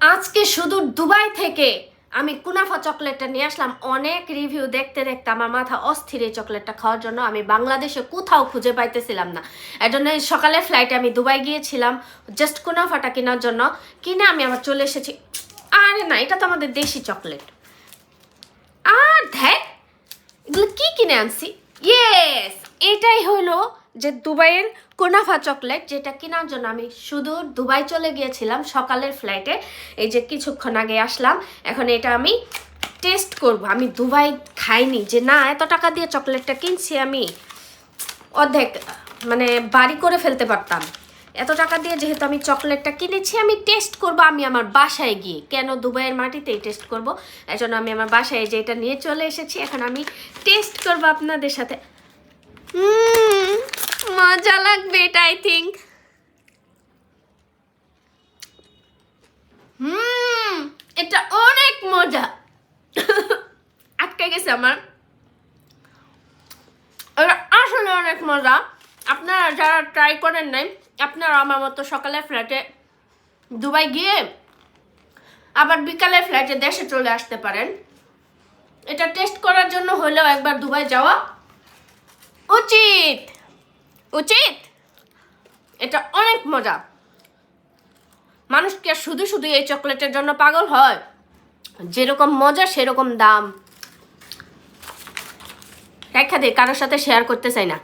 আজকে শুধু দুবাই থেকে আমি কুনাফা চকলেটটা নিয়ে আসলাম। অনেক রিভিউ দেখতে দেখতে আমার মাথা অস্থির এই চকলেটটা খাওয়ার জন্য আমি বাংলাদেশে কোথাও খুঁজে পাইতেছিলাম না। এর জন্য সকালের ফ্লাইটে আমি দুবাই গিয়েছিলাম জাস্ট কুনাফাটা কেনার জন্য। কিনে আমি আবার চলে এসেছি। আরে না, এটা তো আমাদের দেশি চকলেট। আর দেখ এগুলো কি কিনে আনছি? ইয়েস এটাই হলো যে দুবাইয়ের কোনাফা চকলেট যেটা কেনার জন্য আমি শুধু দুবাই চলে গিয়েছিলাম সকালের ফ্লাইটে এই যে কিছুক্ষণ আগে আসলাম এখন এটা আমি টেস্ট করব। আমি দুবাই খাইনি যে না এত টাকা দিয়ে চকলেটটা কিনছি আমি অর্ধেক মানে বাড়ি করে ফেলতে পারতাম। এত টাকা দিয়ে যেহেতু আমি চকলেটটা কিনেছি আমি টেস্ট করব আমি আমার বাসায় গিয়ে। কেন দুবাইয়ের মাটিতেই টেস্ট করব? এজন্য আমি আমার বাসায় যে এটা নিয়ে চলে এসেছি। এখন আমি টেস্ট করব আপনাদের সাথে। উম, মজা লাগবে এটা আই থিঙ্ক হুম, এটা অনেক মজা। আটকে গেছে আমার। আসলে অনেক মজা। আপনারা যারা ট্রাই করেন নাই, আপনারা আমার মতো সকালে ফ্ল্যাটে দুবাই গিয়ে আবার বিকালে ফ্ল্যাটে দেশে চলে আসতে পারেন। এটা টেস্ট করার জন্য হলেও একবার দুবাই যাওয়া উচিত। উচিত? এটা অনেক মজা। মানুষ কি আর শুধু শুধু এই চকলেটের জন্য পাগল হয়। যেরকম মজা, সেরকম দাম। রেখা দে, কারোর সাথে শেয়ার করতে চাই না।